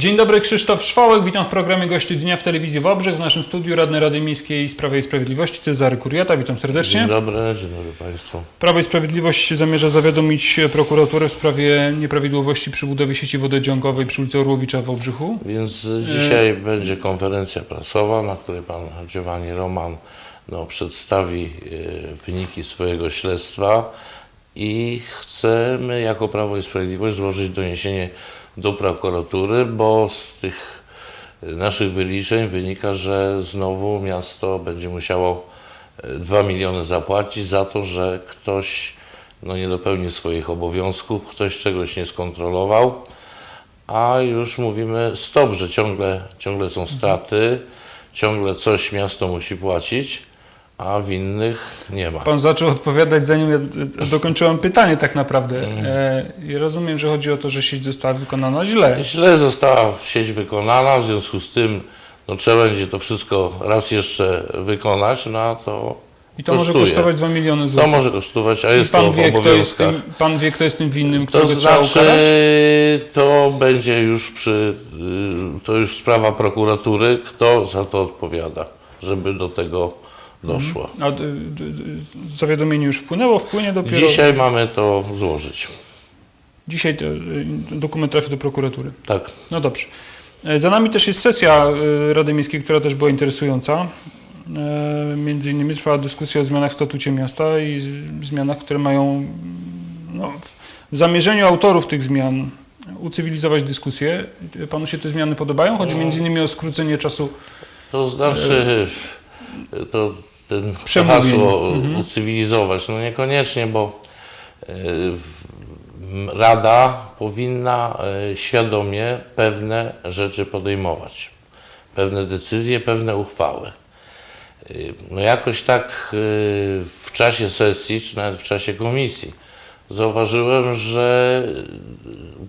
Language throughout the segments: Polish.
Dzień dobry, Krzysztof Szwałek. Witam w programie Gości Dnia w Telewizji Wobrzeg. W naszym studiu radny Rady Miejskiej Sprawy i Sprawiedliwości Cezary Kuriata. Witam serdecznie. Dzień dobry, dzień dobry Państwu. Prawo i Sprawiedliwość zamierza zawiadomić prokuraturę w sprawie nieprawidłowości przy budowie sieci wodociągowej przy ulicy Orłowicza w Wałbrzychu. Więc dzisiaj będzie konferencja prasowa, na której Pan Giovanni Roman no, przedstawi e, wyniki swojego śledztwa i chcemy jako Prawo i Sprawiedliwość złożyć doniesienie do prokuratury, bo z tych naszych wyliczeń wynika, że znowu miasto będzie musiało e, 2 miliony zapłacić za to, że ktoś no, nie dopełnił swoich obowiązków, ktoś czegoś nie skontrolował, a już mówimy stop, że ciągle, ciągle są straty, ciągle coś miasto musi płacić, a winnych nie ma. Pan zaczął odpowiadać zanim ja dokończyłem pytanie tak naprawdę. E, I rozumiem, że chodzi o to, że sieć została wykonana źle. Źle została sieć wykonana, w związku z tym no, trzeba będzie to wszystko raz jeszcze wykonać, no a to I to może kosztuje. kosztować 2 miliony To złotych. może kosztować, a I jest to pan w wie, kto jest, tym, pan wie, kto jest tym winnym, To którego trzeba znaczy, ukarać? to będzie już przy, y, to już sprawa prokuratury, kto za to odpowiada, żeby do tego doszło. A zawiadomienie już wpłynęło, wpłynie dopiero. Dzisiaj mamy to złożyć. Dzisiaj te, y, dokument trafi do prokuratury. Tak. No dobrze. E, Za nami też jest sesja y, Rady Miejskiej, która też była interesująca. E, Między innymi trwała dyskusja o zmianach w statucie miasta i zmianach, które mają no, w zamierzeniu autorów tych zmian ucywilizować dyskusję. Panu się te zmiany podobają? Chodzi między innymi o skrócenie czasu. To znaczy, to Przemówień. hasło ucywilizować, no niekoniecznie, bo m, Rada powinna y, świadomie pewne rzeczy podejmować, pewne decyzje, pewne uchwały. Y, No jakoś tak w czasie sesji, czy nawet w czasie komisji, zauważyłem, że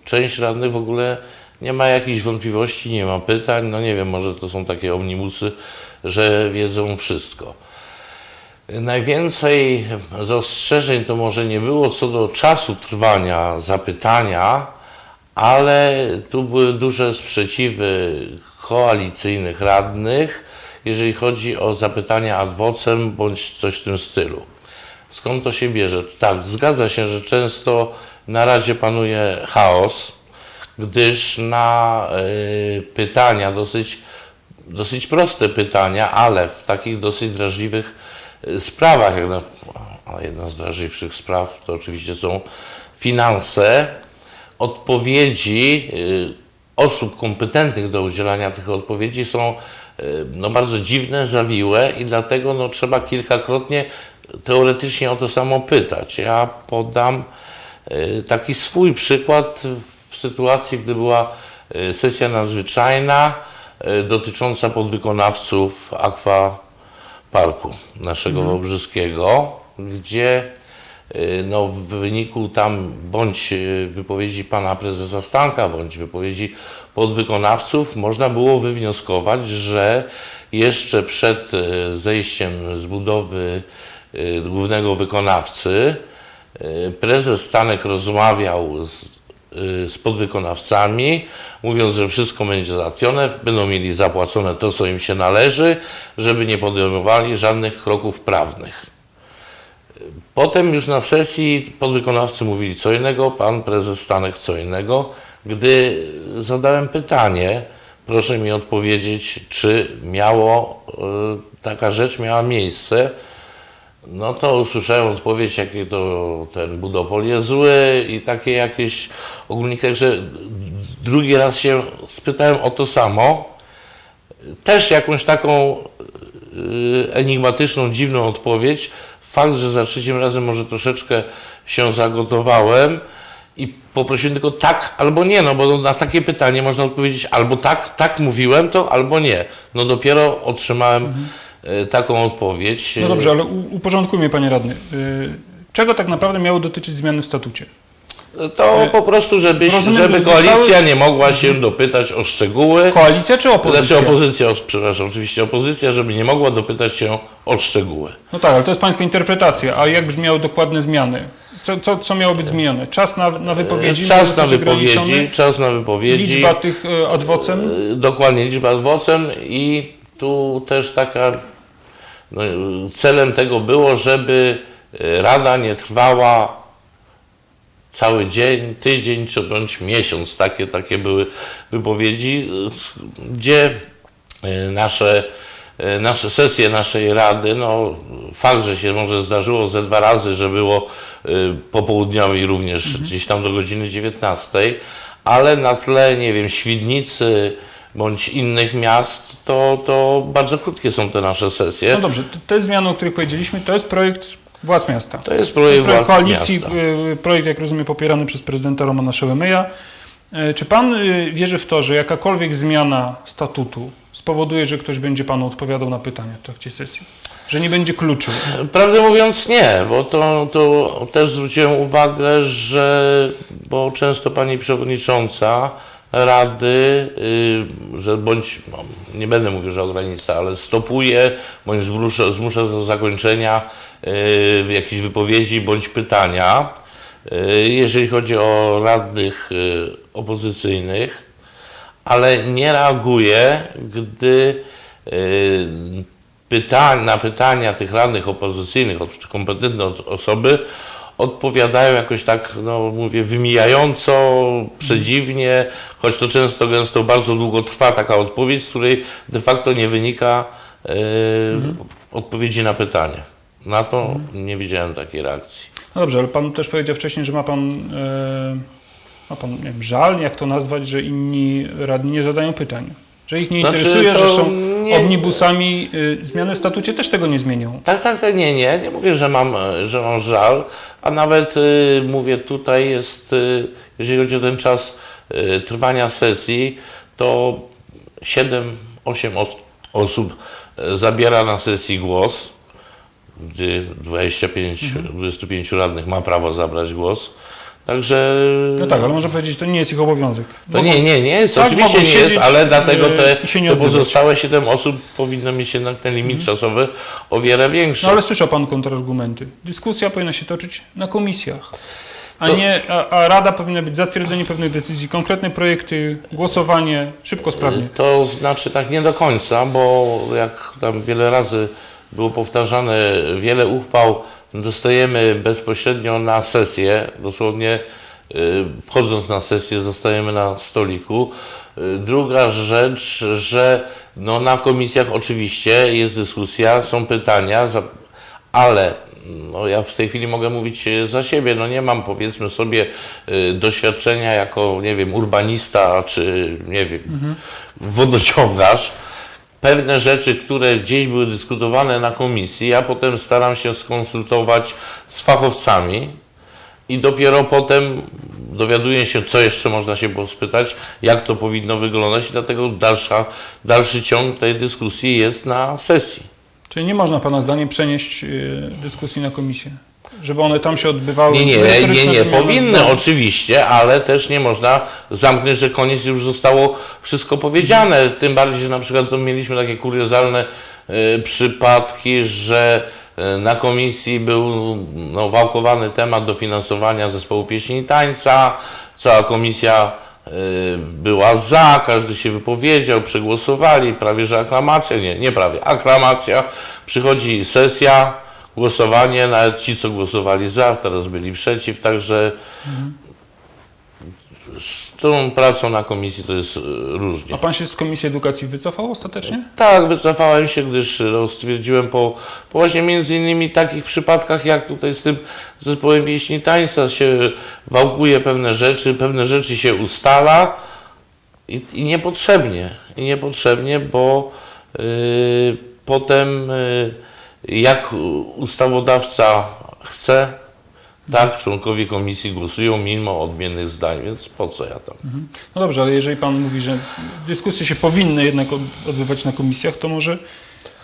część radnych w ogóle nie ma jakichś wątpliwości, nie ma pytań. No nie wiem, może to są takie omnibusy, że wiedzą wszystko. Najwięcej zastrzeżeń to może nie było co do czasu trwania zapytania, ale tu były duże sprzeciwy koalicyjnych radnych, jeżeli chodzi o zapytania ad vocem bądź coś w tym stylu. Skąd to się bierze? Tak, zgadza się, że często na Radzie panuje chaos, gdyż na y, pytania, dosyć, dosyć proste pytania, ale w takich dosyć drażliwych sprawach, jak na, a jedna z drażliwszych spraw to oczywiście są finanse, odpowiedzi y, osób kompetentnych do udzielania tych odpowiedzi są y, no, bardzo dziwne, zawiłe i dlatego no, trzeba kilkakrotnie teoretycznie o to samo pytać. Ja podam y, taki swój przykład w sytuacji, gdy była y, sesja nadzwyczajna y, dotycząca podwykonawców Aqua Parku naszego Wałbrzyskiego, gdzie y, no, w wyniku tam bądź y, wypowiedzi pana prezesa Stanka, bądź wypowiedzi podwykonawców można było wywnioskować, że jeszcze przed y, zejściem z budowy głównego wykonawcy prezes Stanek rozmawiał z, z podwykonawcami, mówiąc, że wszystko będzie załatwione, będą mieli zapłacone to, co im się należy, żeby nie podejmowali żadnych kroków prawnych. Potem już na sesji podwykonawcy mówili co innego, pan prezes Stanek co innego. Gdy zadałem pytanie, proszę mi odpowiedzieć, czy miało, y, taka rzecz miała miejsce, no to usłyszałem odpowiedź, jaki to ten budopol jest zły i takie jakieś ogólniki, także drugi raz się spytałem o to samo. Też jakąś taką y, enigmatyczną, dziwną odpowiedź. Fakt, że za trzecim razem może troszeczkę się zagotowałem i poprosiłem tylko tak albo nie, no bo na takie pytanie można odpowiedzieć albo tak, tak mówiłem to, albo nie. No dopiero otrzymałem y, taką odpowiedź. No dobrze, ale uporządkujmy, panie radny. Y, Czego tak naprawdę miało dotyczyć zmiany w statucie? To po prostu, żeby, Rozumiem, żeby że zostały- koalicja nie mogła się dopytać o szczegóły. Koalicja czy opozycja? Znaczy opozycja, przepraszam, oczywiście opozycja, żeby nie mogła dopytać się o szczegóły. No tak, ale to jest pańska interpretacja. A jak brzmiały dokładne zmiany? Co, co, co miało być zmienione? Czas na, na wypowiedzi? Czas na wypowiedzi, czas na wypowiedzi. Liczba tych e? Y, Dokładnie, liczba adwocem i tu też taka no, celem tego było, żeby y, Rada nie trwała cały dzień, tydzień czy bądź miesiąc. Takie, takie były wypowiedzi, s- gdzie y, nasze, nasze sesje naszej Rady, no fakt, że się może zdarzyło ze dwa razy, że było popołudniowi również gdzieś tam do godziny 19, ale na tle, nie wiem, Świdnicy bądź innych miast, to, to bardzo krótkie są te nasze sesje. No dobrze, te zmiany, o których powiedzieliśmy, to jest projekt władz miasta. To jest projekt, projekt władz koalicji, miasta. y, projekt, jak rozumiem, popierany przez prezydenta Romana Szełemyja. E, Czy pan y, wierzy w to, że jakakolwiek zmiana statutu spowoduje, że ktoś będzie panu odpowiadał na pytania w trakcie sesji? Że nie będzie kluczył? Prawdę mówiąc nie, bo to, to też zwróciłem uwagę, że bo często pani przewodnicząca Rady, y, że bądź, no, nie będę mówił, że ogranica, ale stopuje, bądź zmusza, zmusza do zakończenia y, jakiejś wypowiedzi bądź pytania. Y, jeżeli chodzi o radnych y, opozycyjnych, ale nie reaguje, gdy pytań, na pytania tych radnych opozycyjnych, kompetentne osoby, odpowiadają jakoś tak, no mówię, wymijająco, przedziwnie, choć to często, gęsto bardzo długo trwa taka odpowiedź, z której de facto nie wynika y, odpowiedzi na pytanie. Na to nie widziałem takiej reakcji. No dobrze, ale pan też powiedział wcześniej, że ma pan, e, ma pan nie wiem, żal, jak to nazwać, że inni radni nie zadają pytań. Że ich nie Znaczy, interesuje, że są nie- omnibusami. y, Zmiany w statucie też tego nie zmienią. Tak, tak, tak, nie, nie, nie mówię, że mam, e, że mam żal, a nawet y, mówię, tutaj jest, y, jeżeli chodzi o ten czas y, trwania sesji, to 7-8 os osób e, zabiera na sesji głos, gdy 25, 25 radnych ma prawo zabrać głos. Także No tak, ale można powiedzieć, to nie jest ich obowiązek. to nie, nie, nie jest, tak, oczywiście nie jest, ale dlatego yy, te, te pozostałe 7 osób powinno mieć jednak ten limit czasowy o wiele większy. No ale słyszał pan kontrargumenty. Dyskusja powinna się toczyć na komisjach. A, To- nie, a, a Rada powinna być zatwierdzenie pewnych decyzji, konkretne projekty, głosowanie, szybko, sprawnie. To znaczy tak nie do końca, bo jak tam wiele razy było powtarzane, wiele uchwał dostajemy bezpośrednio na sesję, dosłownie y, wchodząc na sesję zostajemy na stoliku. Y, Druga rzecz, że no na komisjach oczywiście jest dyskusja, są pytania, ale no ja w tej chwili mogę mówić za siebie, no nie mam powiedzmy sobie y, doświadczenia jako, nie wiem, urbanista czy, nie wiem, wodociągarz. Pewne rzeczy, które gdzieś były dyskutowane na komisji, ja potem staram się skonsultować z fachowcami i dopiero potem dowiaduję się, co jeszcze można się było spytać, jak to powinno wyglądać dlatego dalsza, dalszy ciąg tej dyskusji jest na sesji. Czyli nie można pana zdaniem przenieść y, dyskusji na komisję, żeby one tam się odbywały. Nie, nie, nie, nie, powinny oczywiście, ale też nie można zamknąć, że koniec już zostało wszystko powiedziane. Tym bardziej, że na przykład to mieliśmy takie kuriozalne e, przypadki, że e, na komisji był no, wałkowany temat dofinansowania zespołu pieśni i tańca. Cała komisja e, była za, każdy się wypowiedział, przegłosowali, prawie że aklamacja, nie, nie prawie, aklamacja. Przychodzi sesja, głosowanie, nawet ci, co głosowali za, teraz byli przeciw, także z tą pracą na komisji to jest e, różnie. A pan się z Komisji Edukacji wycofał ostatecznie? Tak, wycofałem się, gdyż no, stwierdziłem po, po właśnie między innymi takich przypadkach, jak tutaj z tym zespołem pieśni tańca się wałkuje pewne rzeczy, pewne rzeczy się ustala i, i niepotrzebnie, i niepotrzebnie, bo y, potem y, jak ustawodawca chce, tak, członkowie komisji głosują mimo odmiennych zdań, więc po co ja tam? No dobrze, ale jeżeli pan mówi, że dyskusje się powinny jednak od- odbywać na komisjach, to może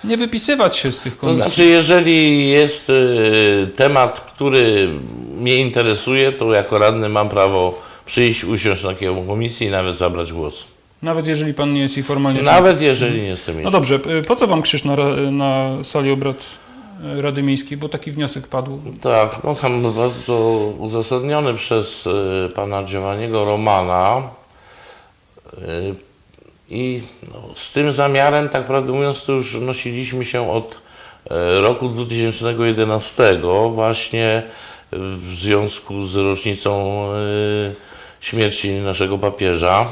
nie wypisywać się z tych To komisji. znaczy, jeżeli jest y, temat, który mnie interesuje, to jako radny mam prawo przyjść, usiąść na taką komisji i nawet zabrać głos. Nawet jeżeli pan nie jest ich formalnie. Nawet jeżeli nie jestem No dobrze, po co wam krzyż na, na sali obrad e, Rady Miejskiej, bo taki wniosek padł. Tak, no tam bardzo uzasadniony przez y, pana Giovanniego Romana. Y, I no, z tym zamiarem, tak prawdę mówiąc, to już nosiliśmy się od e, roku 2011, właśnie w związku z rocznicą śmierci naszego papieża.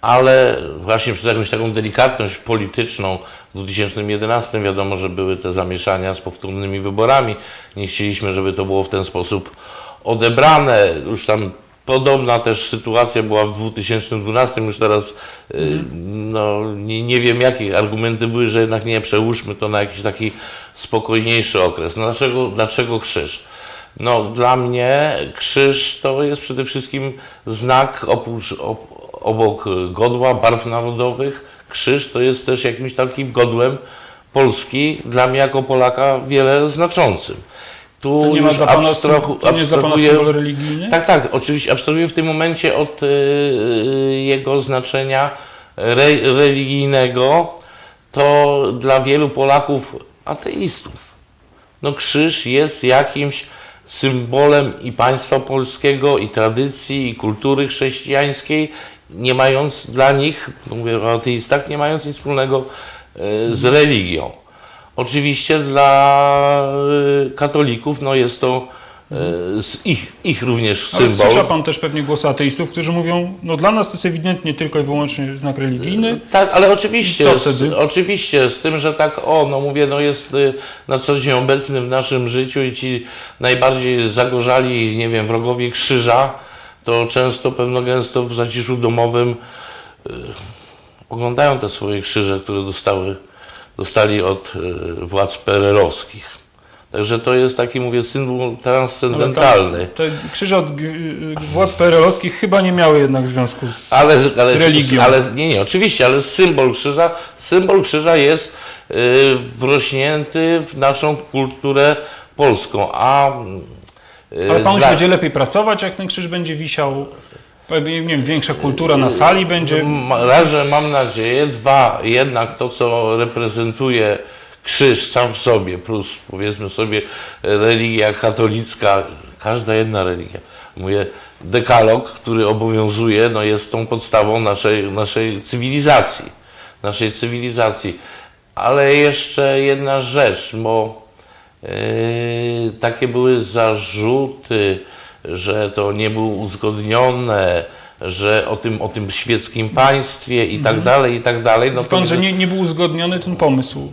Ale właśnie przez jakąś taką delikatność polityczną w 2011 wiadomo, że były te zamieszania z powtórnymi wyborami. Nie chcieliśmy, żeby to było w ten sposób odebrane. Już tam podobna też sytuacja była w 2012, już teraz y, no, nie, nie wiem jakie argumenty były, że jednak nie przełóżmy to na jakiś taki spokojniejszy okres. No, dlaczego, dlaczego krzyż? No, dla mnie krzyż to jest przede wszystkim znak oprócz, obok godła, barw narodowych. Krzyż to jest też jakimś takim godłem Polski, dla mnie jako Polaka wiele znaczącym. Tu To nie, ma dla pana, abstrahu- to nie jest dla Pana symbol religijny? tak, tak, oczywiście abstrahuję w tym momencie od y, y, jego znaczenia re, religijnego, to dla wielu Polaków ateistów. No krzyż jest jakimś symbolem i państwa polskiego, i tradycji, i kultury chrześcijańskiej, nie mając dla nich, mówię o ateistach, nie mając nic wspólnego y, z religią. Oczywiście dla y, katolików no jest to z ich, ich również Ale symbol. słysza Pan też pewnie głosy ateistów, którzy mówią, no dla nas to jest ewidentnie tylko i wyłącznie znak religijny. Tak, ale oczywiście, Co z, wtedy? oczywiście, z tym, że tak, o, no mówię, no jest na co dzień obecny w naszym życiu i ci najbardziej zagorzali, nie wiem, wrogowie krzyża, to często, pewno gęsto w zaciszu domowym y, oglądają te swoje krzyże, które dostały, dostali od y, władz PRL-owskich. Także to jest taki, mówię, symbol transcendentalny. tam Te krzyże od g- władz PRL-owskich chyba nie miały jednak związku z... Ale, ale, z religią. ale nie, nie, oczywiście, ale symbol krzyża, symbol krzyża jest y, wrośnięty w naszą kulturę polską, a y, Ale Panu się dla- będzie lepiej pracować, jak ten krzyż będzie wisiał, nie wiem, większa kultura na sali będzie. raz, że mam nadzieję, dwa, jednak to, co reprezentuje krzyż sam w sobie, plus powiedzmy sobie religia katolicka, każda jedna religia, mówię, dekalog, który obowiązuje, no jest tą podstawą naszej, naszej cywilizacji, naszej cywilizacji. Ale jeszcze jedna rzecz, bo takie były zarzuty, że to nie było uzgodnione, że o tym, o tym świeckim państwie i tak dalej, i tak dalej. No Pan, to że nie, nie był uzgodniony ten pomysł.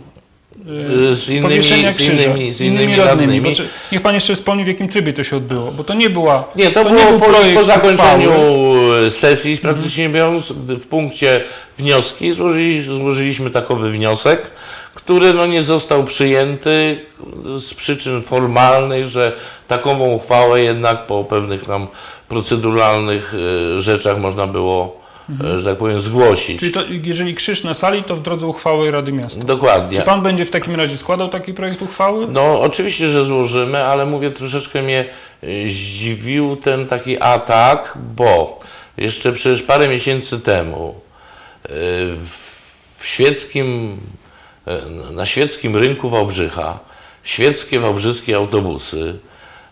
y, z innymi, z krzyża, innymi, z innymi radnymi. radnymi. Bo, czy, niech Pan jeszcze wspomni, w jakim trybie to się odbyło, bo to nie była. Nie, to, to było nie był po, projekt po zakończeniu uchwały. sesji, praktycznie biorąc, gdy w punkcie wnioski złożyli, złożyliśmy takowy wniosek, który no, nie został przyjęty z przyczyn formalnych, że takową uchwałę jednak po pewnych nam proceduralnych e, rzeczach można było, e, że tak powiem, zgłosić. Czyli to, jeżeli krzyż na sali, to w drodze uchwały Rady Miasta. Dokładnie. Czy Pan będzie w takim razie składał taki projekt uchwały? No oczywiście, że złożymy, ale mówię, troszeczkę mnie y, zdziwił ten taki atak, bo jeszcze przecież parę miesięcy temu w świeckim, na świeckim rynku Wałbrzycha świeckie wałbrzyskie autobusy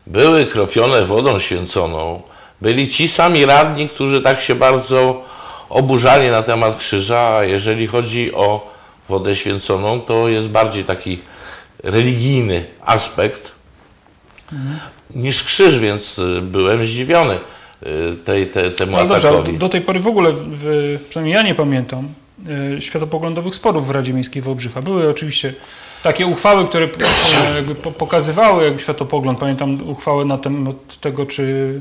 były kropione wodą święconą. Byli ci sami radni, którzy tak się bardzo oburzali na temat krzyża, a jeżeli chodzi o wodę święconą, to jest bardziej taki religijny aspekt niż krzyż, więc y, byłem zdziwiony y, tej, te, temu No dobrze, do, do tej pory w ogóle, w, przynajmniej ja nie pamiętam, e, światopoglądowych sporów w Radzie Miejskiej Wałbrzycha. Były oczywiście takie uchwały, które e, pokazywały jakby światopogląd. Pamiętam uchwałę na temat tego, czy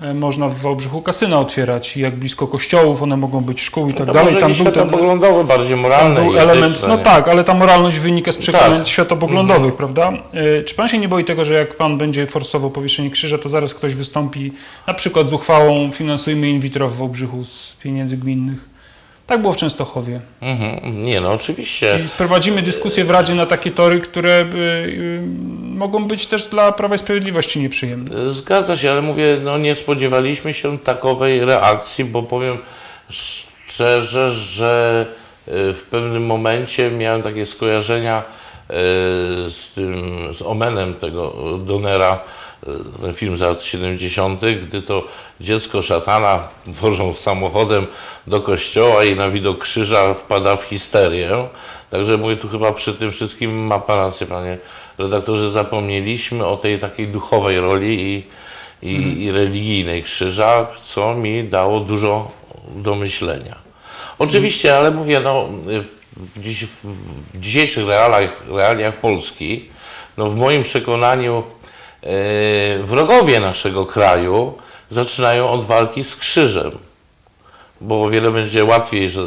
e, można w Wałbrzychu kasyna otwierać jak blisko kościołów one mogą być, szkół i tak dalej. Tam był ten bardziej moralny był element, no tak, ale ta moralność wynika z przekonań Tak. światopoglądowych, prawda? E, Czy pan się nie boi tego, że jak pan będzie forsował powieszenie krzyża, to zaraz ktoś wystąpi na przykład z uchwałą finansujmy in vitro w Wałbrzychu z pieniędzy gminnych? Tak było w Częstochowie. Mhm. Nie no, oczywiście. I sprowadzimy dyskusję w Radzie na takie tory, które y, y, mogą być też dla Prawa i Sprawiedliwości nieprzyjemne. Zgadza się, ale mówię, no nie spodziewaliśmy się takowej reakcji, bo powiem szczerze, że y, w pewnym momencie miałem takie skojarzenia z tym, z Omenem tego Donera, e, ten film z lat 70., gdy to dziecko szatana wożą samochodem do kościoła i na widok krzyża wpada w histerię. Także mówię, tu chyba przy tym wszystkim ma pan rację, panie redaktorze, zapomnieliśmy o tej takiej duchowej roli i, i, i religijnej krzyża, co mi dało dużo do myślenia. Oczywiście, ale mówię, no, w, dziś, w dzisiejszych realiach, realiach Polski, no, w moim przekonaniu wrogowie naszego kraju zaczynają od walki z krzyżem, bo o wiele będzie łatwiej, że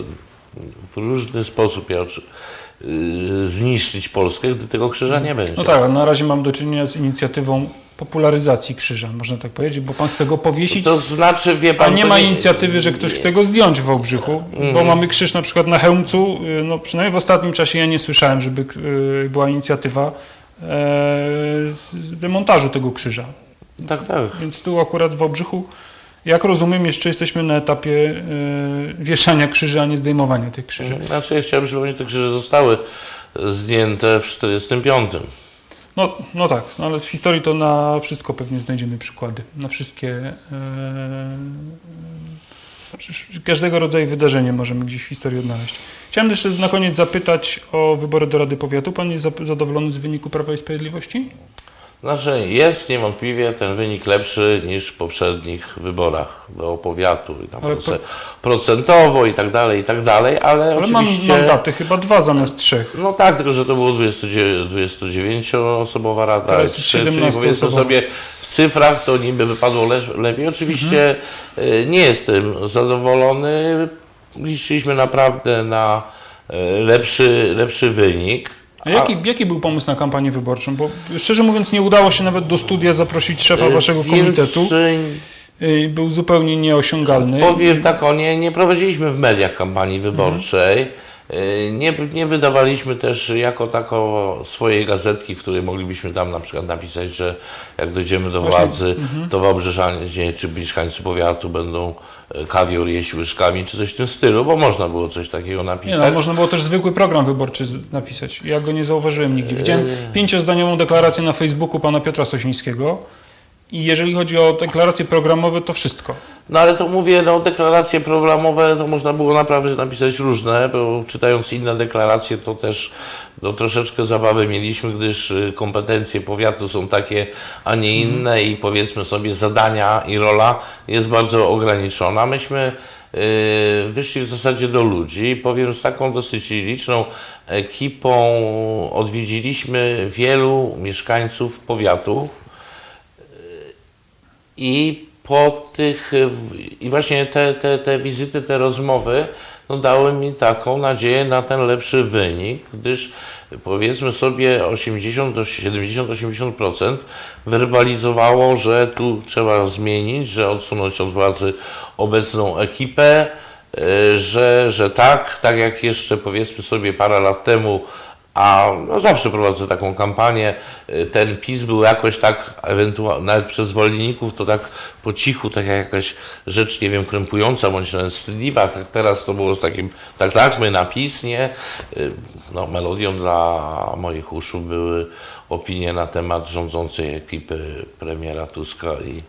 w różny sposób ja, y, zniszczyć Polskę, gdy tego krzyża nie będzie. No tak, ale na razie mam do czynienia z inicjatywą popularyzacji krzyża, można tak powiedzieć, bo pan chce go powiesić, To znaczy, wie a pan... nie to ma inicjatywy, że ktoś chce go zdjąć w Wałbrzychu, Mhm. bo mamy krzyż na przykład na Chełmcu, y, no przynajmniej w ostatnim czasie ja nie słyszałem, żeby y, była inicjatywa e, demontażu tego krzyża. Tak, tak. Więc tu akurat w Wałbrzychu, jak rozumiem, jeszcze jesteśmy na etapie e, wieszania krzyży, a nie zdejmowania tych krzyży. Znaczy, ja chciałem przypomnieć, te krzyże zostały zdjęte w 45. No, no tak, no ale w historii to na wszystko pewnie znajdziemy przykłady. Na wszystkie. Każdego rodzaju wydarzenie możemy gdzieś w historii odnaleźć. Chciałem jeszcze na koniec zapytać o wybory do Rady Powiatu. Pan jest za- zadowolony z wyniku Prawa i Sprawiedliwości? Znaczy, jest niewątpliwie ten wynik lepszy niż w poprzednich wyborach do powiatu, i tam Ale proce- procentowo i tak dalej, i tak dalej, ale, Ale oczywiście... mandaty, chyba dwa zamiast trzech. No tak, tylko że to było 29-osobowa rada, Teraz jest czy- czyli 17 powiedzmy osobowa. sobie w cyfrach to niby wypadło le lepiej. Oczywiście Mhm. y, nie jestem zadowolony. Liczyliśmy naprawdę na y, lepszy, lepszy wynik. A jaki, jaki był pomysł na kampanię wyborczą? Bo szczerze mówiąc nie udało się nawet do studia zaprosić szefa Y, waszego więc, komitetu. y, Y, Był zupełnie nieosiągalny. Powiem tak, o nie, nie prowadziliśmy w mediach kampanii wyborczej. Y, Nie, nie wydawaliśmy też jako tako swojej gazetki, w której moglibyśmy tam na przykład napisać, że jak dojdziemy do Właśnie, władzy, to Wałbrzeszanie czy mieszkańcy powiatu będą kawior jeść łyżkami, czy coś w tym stylu, bo można było coś takiego Nie, napisać. no, można było też zwykły program wyborczy napisać. Ja go nie zauważyłem nigdzie. Widziałem Yy. pięciozdaniową deklarację na Facebooku pana Piotra Sosińskiego i jeżeli chodzi o deklaracje programowe, to wszystko. No ale to mówię, no deklaracje programowe to można było naprawdę napisać różne, bo czytając inne deklaracje to też no, troszeczkę zabawy mieliśmy, gdyż y, kompetencje powiatu są takie, a nie inne i powiedzmy sobie zadania i rola jest bardzo ograniczona. Myśmy y, wyszli w zasadzie do ludzi, powiem z taką dosyć liczną ekipą odwiedziliśmy wielu mieszkańców powiatu, i po tych, i właśnie te, te, te wizyty, te rozmowy no dały mi taką nadzieję na ten lepszy wynik, gdyż powiedzmy sobie 80 do 70-80% werbalizowało, że tu trzeba zmienić, że odsunąć od władzy obecną ekipę, y, że, że tak, tak jak jeszcze powiedzmy sobie parę lat temu a no zawsze prowadzę taką kampanię. y, Ten PiS był jakoś tak, ewentualnie nawet przez zwolenników, to tak po cichu, tak jak jakaś rzecz, nie wiem, krępująca bądź nawet wstydliwa. Tak teraz to było z takim, tak, tak, my na PiS, nie? Y, No, melodią dla moich uszu były opinie na temat rządzącej ekipy premiera Tuska i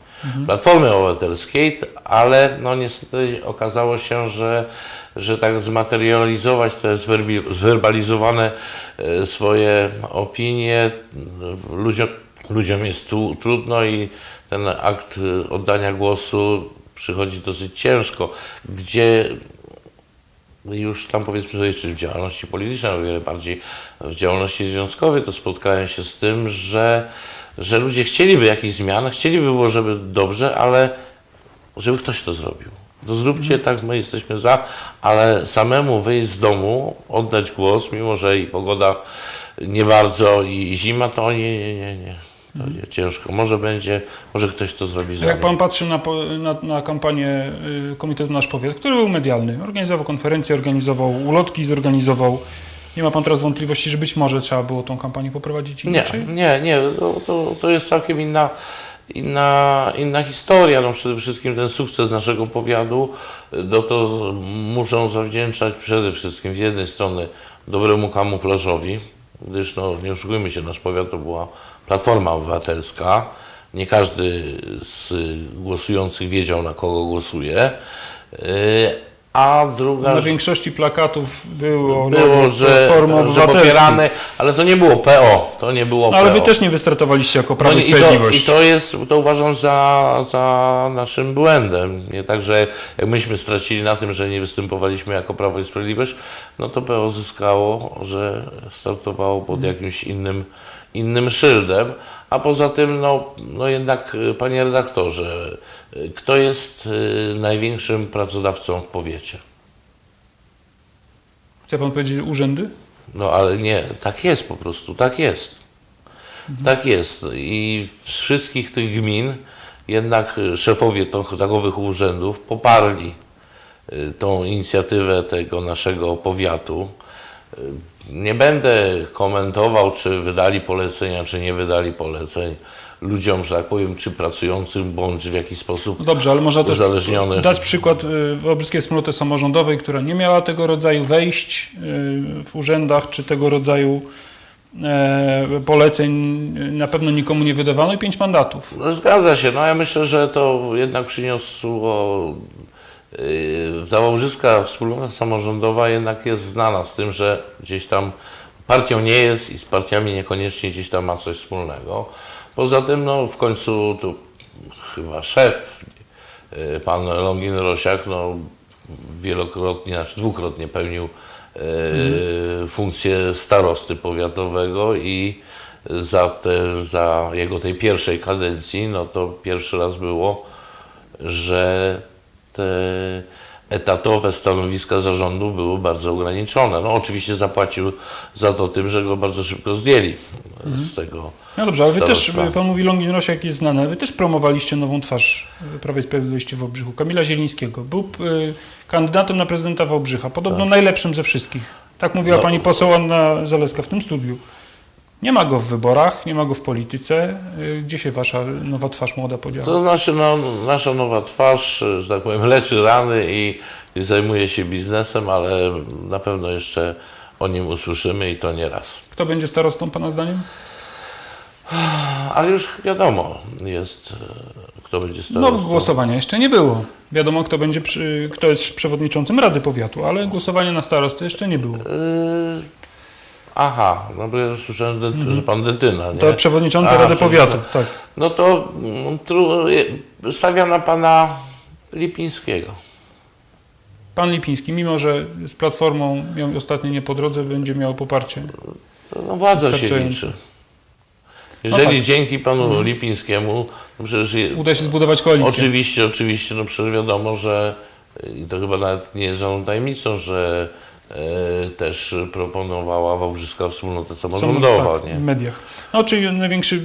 Platformy Obywatelskiej, ale no niestety okazało się, że że tak zmaterializować te zwerbalizowane e, swoje opinie. Ludziom, ludziom jest tu trudno i ten akt oddania głosu przychodzi dosyć ciężko, gdzie już tam powiedzmy sobie, w działalności politycznej, o wiele bardziej w działalności związkowej, to spotkałem się z tym, że, że ludzie chcieliby jakichś zmian, chcieliby było, żeby dobrze, ale żeby ktoś to zrobił. To zróbcie tak, my jesteśmy za, ale samemu wyjść z domu, oddać głos, mimo że i pogoda nie bardzo i zima, to nie, nie, nie, nie. To nie ciężko. Może będzie, może ktoś to zrobi za Jak pan patrzy na, na, na kampanię y, Komitetu Nasz Powiat, który był medialny, organizował konferencje, organizował ulotki, zorganizował. Nie ma pan teraz wątpliwości, że być może trzeba było tą kampanię poprowadzić Nie, inaczej? nie, nie. To, to, to jest całkiem inna, inna, inna historia. No przede wszystkim ten sukces naszego powiatu, no to muszą zawdzięczać przede wszystkim z jednej strony dobremu kamuflażowi, gdyż no, nie oszukujmy się, nasz powiat to była Platforma Obywatelska. Nie każdy z głosujących wiedział, na kogo głosuje. A druga Na większości plakatów było, było, logo że, że popierane, ale to nie było PO, to nie było No, ale wy PO. też nie wystartowaliście jako Prawo No i i, i, to, Sprawiedliwość. I to jest, to uważam za, za naszym błędem. Nie tak, że jak myśmy stracili na tym, że nie występowaliśmy jako Prawo i Sprawiedliwość, no to PO zyskało, że startowało pod jakimś innym, innym szyldem. A poza tym, no, no jednak, y, panie redaktorze, y, kto jest y, największym pracodawcą w powiecie? Chce pan powiedzieć urzędy? No ale nie, tak jest po prostu, tak jest. Tak jest. I wszystkich tych gmin jednak szefowie to, takowych urzędów poparli tą inicjatywę tego naszego powiatu. Nie będę komentował, czy wydali polecenia, czy nie wydali poleceń ludziom, że tak powiem, czy pracującym, bądź w jakiś sposób No dobrze, ale można też dać przykład y, Wałbrzyskiej Wspólnoty Samorządowej, która nie miała tego rodzaju wejść y, w urzędach, czy tego rodzaju e, poleceń y, na pewno nikomu nie wydawano i pięć mandatów. No, zgadza się. No ja myślę, że to jednak przyniosło. Yy, Założyska wspólnota samorządowa jednak jest znana z tym, że gdzieś tam partią nie jest i z partiami niekoniecznie gdzieś tam ma coś wspólnego. Poza tym, no w końcu tu chyba szef, yy, pan Longin Rosiak, no wielokrotnie, znaczy dwukrotnie pełnił yy, funkcję starosty powiatowego i za, te, za jego tej pierwszej kadencji, no to pierwszy raz było, że te etatowe stanowiska zarządu były bardzo ograniczone. No oczywiście zapłacił za to tym, że go bardzo szybko zdjęli z tego. No dobrze, ale wy też, pan mówi Longin Rosiak jest znany, wy też promowaliście nową twarz Prawa i Sprawiedliwości w Wałbrzychu, Kamila Zielińskiego. Był y, kandydatem na prezydenta Wałbrzycha, podobno najlepszym ze wszystkich. Tak mówiła No. pani poseł Anna Zaleska w tym studiu. Nie ma go w wyborach, nie ma go w polityce. Y, Gdzie się wasza nowa twarz młoda podziała? To znaczy, no, nasza nowa twarz, że tak powiem, leczy rany i, i zajmuje się biznesem, ale na pewno jeszcze o nim usłyszymy i to nie raz. Kto będzie starostą pana zdaniem? Ale już wiadomo jest, e, kto będzie No, starostą. głosowania jeszcze nie było. Wiadomo, kto, będzie przy, kto jest przewodniczącym Rady Powiatu, ale głosowania na starostę jeszcze nie było. Yy, aha, no bo ja słyszałem, de- że pan Detyna, nie? Mhm. To przewodniczący Aha, Rady Powiatu, tak. No to mm, stawiam na pana Lipińskiego. Pan Lipiński, mimo że z Platformą miał ostatnio nie po drodze, będzie miał poparcie. No władza się liczy. Jeżeli No tak. dzięki panu Lipińskiemu, no przecież Uda się zbudować koalicję. oczywiście, oczywiście, no przecież wiadomo, że i to chyba nawet nie jest żadną tajemnicą, że też proponowała Wałbrzyska Wspólnota Samorządowa, tak, nie? w mediach. No, czyli największy,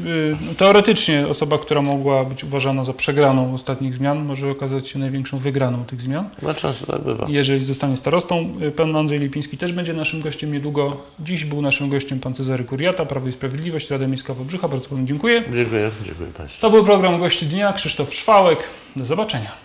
y, teoretycznie osoba, która mogła być uważana za przegraną ostatnich zmian, może okazać się największą wygraną tych zmian. No często tak bywa. Jeżeli zostanie starostą, y, pan Andrzej Lipiński też będzie naszym gościem niedługo. Dziś był naszym gościem pan Cezary Kuriata, Prawo i Sprawiedliwość, Rada Miejska Wałbrzycha. Bardzo panu dziękuję. Dziękuję, dziękuję Państwu. To był program Gości Dnia. Krzysztof Szwałek. Do zobaczenia.